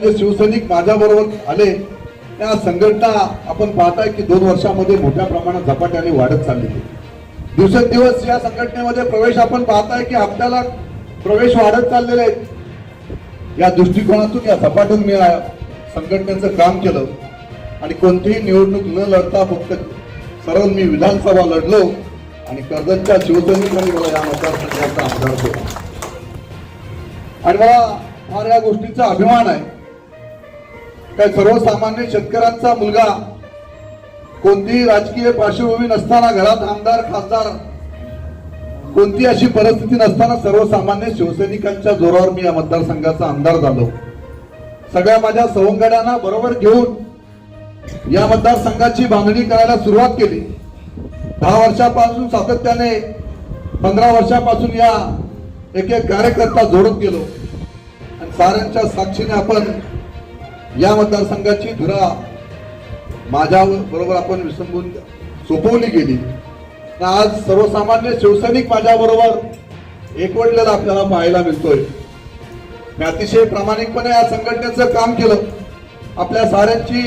जे शिवसैनिक माझ्याबरोबर आले. त्या संघटना आपण पाहताय की दोन वर्षामध्ये मोठ्या प्रमाणात झपाट्याने वाढत चाललेली दिवसेंदिवस या संघटनेमध्ये प्रवेश आपण पाहताय की आपल्याला प्रवेश वाढत चाललेले आहेत. या दृष्टिकोनातून या झपाटून मी संघटनेचं काम केलं. आणि कोणतीही निवडणूक न लढता फक्त सरळ मी विधानसभा लढलो आणि कर्जतच्या शिवसैनिकांनी मला या मतदारसंघाचा आमदार केला आणि मला फार या गोष्टीचा अभिमान आहे. काय सर्वसामान्य शेतकऱ्यांचा मुलगा कोणतीही राजकीय पार्श्वभूमी नसताना घरात आमदार खासदार कोणती अशी परिस्थिती नसताना सर्वसामान्य शिवसैनिकांच्या जोरावर मी या मतदारसंघाचा आमदार झालो. सगळ्या माझ्या सवंगड्यांना बरोबर घेऊन या मतदारसंघाची बांधणी करायला सुरुवात केली. दहा वर्षापासून सातत्याने पंधरा वर्षापासून या एक एक कार्यकर्ता जोडत गेलो. आणि साऱ्यांच्या साक्षीने आपण या मतदारसंघाची धुरा माझ्या बरोबर आपण विसंबून सोपवली गेली. आज सर्वसामान्य शिवसैनिक माझ्या बरोबर एकवटलेला आपल्याला पाहायला मिळतोय. मी अतिशय प्रामाणिकपणे या संघटनेचं काम केलं. आपल्या साऱ्यांची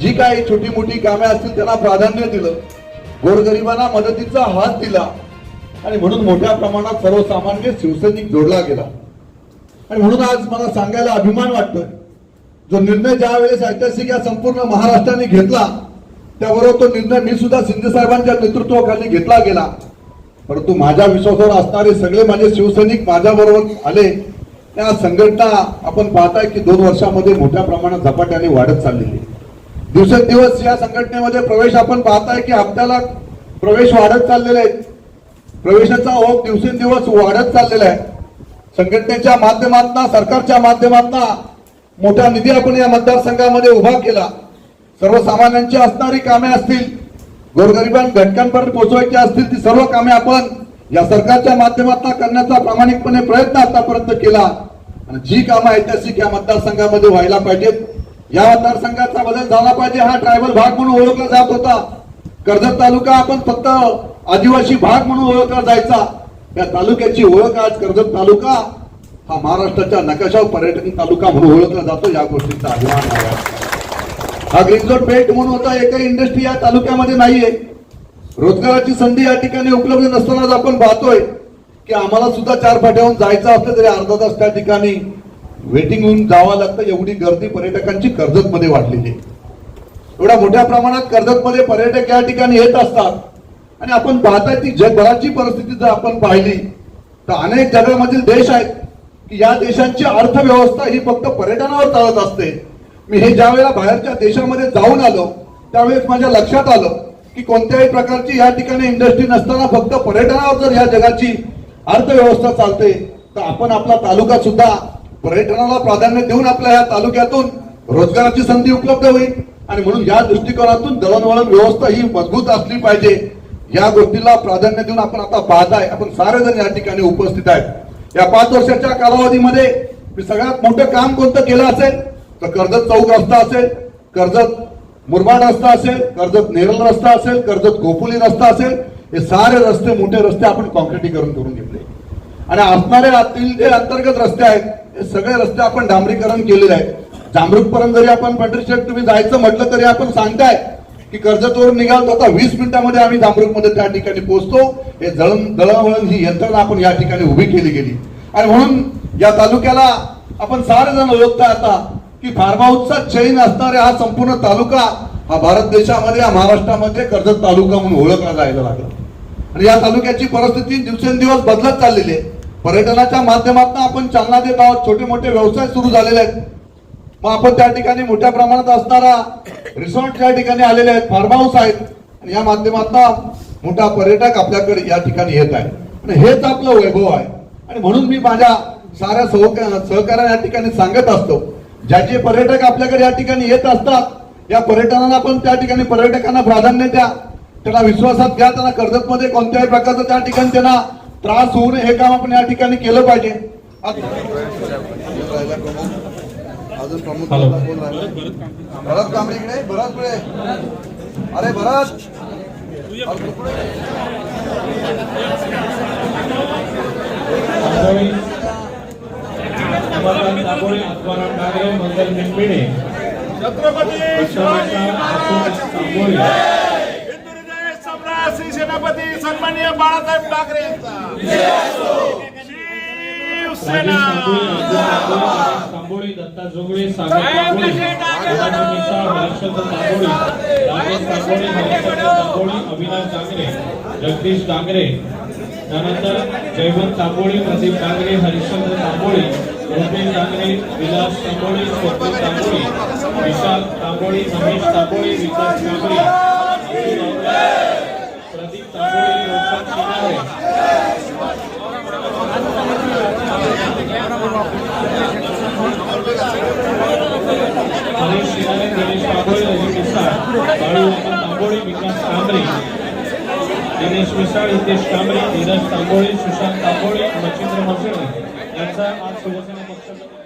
जी काही छोटी मोठी कामे असतील त्यांना प्राधान्य दिलं. गोरगरिबांना मदतीचा हात दिला. आणि म्हणून मोठ्या प्रमाणात सर्वसामान्य शिवसैनिक जोडला गेला. आणि म्हणून आज मला सांगायला अभिमान वाटतोय. जो निर्णय ज्या वेळेस ऐतिहासिक या संपूर्ण महाराष्ट्राने घेतला त्याबरोबर तो निर्णय मी सुद्धा शिंदे साहेबांच्या नेतृत्वाखाली घेतला गेला. परंतु माझ्या विश्वासावर असणारे सगळे माझे शिवसैनिक माझ्या बरोबर आले. त्या संघटना आपण पाहताय की दोन वर्षामध्ये मोठ्या प्रमाणात झपाट्याने वाढत चाललेली आहे. दिवसेंदिवस या संघटनेमध्ये प्रवेश आपण पाहताय की आपल्याला प्रवेश वाढत चाललेले आहेत. प्रवेशाचा ओघ दिवसेंदिवस वाढत चाललेला आहे. संघटनेच्या माध्यमातना सरकारच्या माध्यमातना मोठा निधी आपण या मतदारसंघामध्ये उभा केला. सर्वसामान्यांची असणारी कामे असतील गोरगरिबां घटकांपर्यंत पोहोचवायची असतील ती सर्व कामे आपण या सरकारच्या माध्यमातून करण्याचा प्रामाणिकपणे प्रयत्न आतापर्यंत केला. आणि जी कामं ऐतिहासिक या मतदारसंघामध्ये व्हायला पाहिजेत. या मतदारसंघाचा बदल झाला पाहिजे हा ट्रायबल भाग म्हणून ओळखला जात होता. कर्जत तालुका आपण फक्त आदिवासी भाग म्हणून ओळखला जायचा. या तालुक्याची ओळख आज कर्जत तालुका हा महाराष्ट्राच्या नकाशावर पर्यटन तालुका म्हणून ओळखला जातो या गोष्टीचा अभिमान आहे. हा ग्रीनझोन बेल्ट म्हणून होता एकही इंडस्ट्री या तालुक्यामध्ये नाहीये. रोजगाराची संधी या ठिकाणी उपलब्ध नसतानाच आपण पाहतोय की आम्हाला सुद्धा चार फाट्याहून जायचं असलं तरी अर्धा तास त्या ठिकाणी वेटिंग होऊन जावं लागतं. एवढी गर्दी पर्यटकांची कर्जत मध्ये वाढलेली आहे. एवढ्या मोठ्या प्रमाणात कर्जत मध्ये पर्यटक या ठिकाणी येत असतात. आणि आपण पाहताय ती जगभराची परिस्थिती जर आपण पाहिली तर अनेक जगामधील देश आहेत या देशांची अर्थव्यवस्था ही फक्त पर्यटनावर चालत असते. मी हे ज्या वेळेला बाहेरच्या देशामध्ये जाऊन आलो त्यावेळेस माझ्या लक्षात आलं की कोणत्याही प्रकारची या ठिकाणी इंडस्ट्री नसताना फक्त पर्यटनावर जर या जगाची अर्थव्यवस्था चालते तर आपण आपला तालुका सुद्धा पर्यटनाला प्राधान्य देऊन आपल्या या तालुक्यातून रोजगाराची संधी उपलब्ध होईल. आणि म्हणून या दृष्टिकोनातून दळणवळण व्यवस्था ही मजबूत असली पाहिजे. या गोष्टीला प्राधान्य देऊन आपण आता पाहताय आपण सारे जण या ठिकाणी उपस्थित आहेत. या पाच वर्षाच्या कालावधीमध्ये मी सगळ्यात मोठं काम कोणतं केलं असेल? तर कर्जत चौक रस्ता असेल कर्जत मुरबाड रस्ता असेल कर्जत नेरल रस्ता असेल कर्जत खोपोली रस्ता असेल हे सारे रस्ते मोठे रस्ते आपण कॉन्क्रिटीकरण करून घेतले. आणि असणारे आतील जे अंतर्गत रस्ते आहेत हे सगळे रस्ते आपण डांबरीकरण केलेले आहेत. जांभरूकपर्यंत जरी आपण पंढरीशेठ तुम्ही जायचं म्हटलं तरी आपण सांगताय की कर्जतवरून निघाल तर आता वीस मिनिटामध्ये आम्ही जांभरूकमध्ये त्या ठिकाणी पोहोचतो. हे जळण दळणवळण ही यंत्रणा आपण या ठिकाणी उभी केली गेली. आणि म्हणून या तालुक्याला आपण सारे जण ओळखता आता की फार्म हाऊसचा चैन असणारा हा संपूर्ण तालुका हा भारत देशामध्ये या महाराष्ट्रामध्ये कर्जत तालुका म्हणून ओळखला जायला लागला. आणि या तालुक्याची परिस्थिती दिवसेंदिवस बदलत चाललेली आहे. पर्यटनाच्या माध्यमातून आपण चालना देत आहोत. छोटे मोठे व्यवसाय सुरू झालेले आहेत. मग आपण त्या ठिकाणी मोठ्या प्रमाणात असणारा रिसॉर्ट त्या ठिकाणी आलेले आहेत फार्म हाऊस आहेत. आणि या माध्यमातून मोठा पर्यटक आपल्याकडे या ठिकाणी येत आहे. आणि हेच आपलं वैभव आहे. आणि म्हणून मी माझ्या साऱ्या सहका सहकार्या या ठिकाणी सांगत असतो ज्याचे पर्यटक आपल्याकडे या ठिकाणी येत असतात या पर्यटनाला पण त्या ठिकाणी पर्यटकांना प्राधान्य द्या. त्यांना विश्वासात घ्या त्यांना कर्जतमध्ये कोणत्याही प्रकारचं त्या ठिकाणी त्यांना त्रास होऊ नये हे काम आपण या ठिकाणी केलं पाहिजे. अजून प्रमुख हॅलो. कोण राहिलं? भरत कांबळे इकडे भरत पुढे. अरे भरत! मंगल निंबिडे छत्रपती शिवाजी महाराज की तांबोळी हिंदू हृदय सम्राट श्री सेनापती सन्माननीय बाळासाहेब ठाकरे यांचा. तांबोळी दत्ता जोगळे अविनाश डांगरे जगदीश डांगरे त्यानंतर जयवंत तांबोळी प्रदीप डांगरे हरिश्चंद्र तांबोळी रुपेश डांगरे विलास तांबोळी स्वप्नील तांबोळी विशाल तांबोळी महेश तांबोळी विकास कांबळे प्रदीप तांबोळी. हरीश शिनारे दिनेश तांबोळी रवी मिसाळ बाळू अमन तांबोळी विकास कांबरे दिनेश मिसाळ हितेश कांबरे धीरज तांबोळी सुशांत तांबोळी मच्छिंद्र मसुळे यांचा आज शिवसेना पक्ष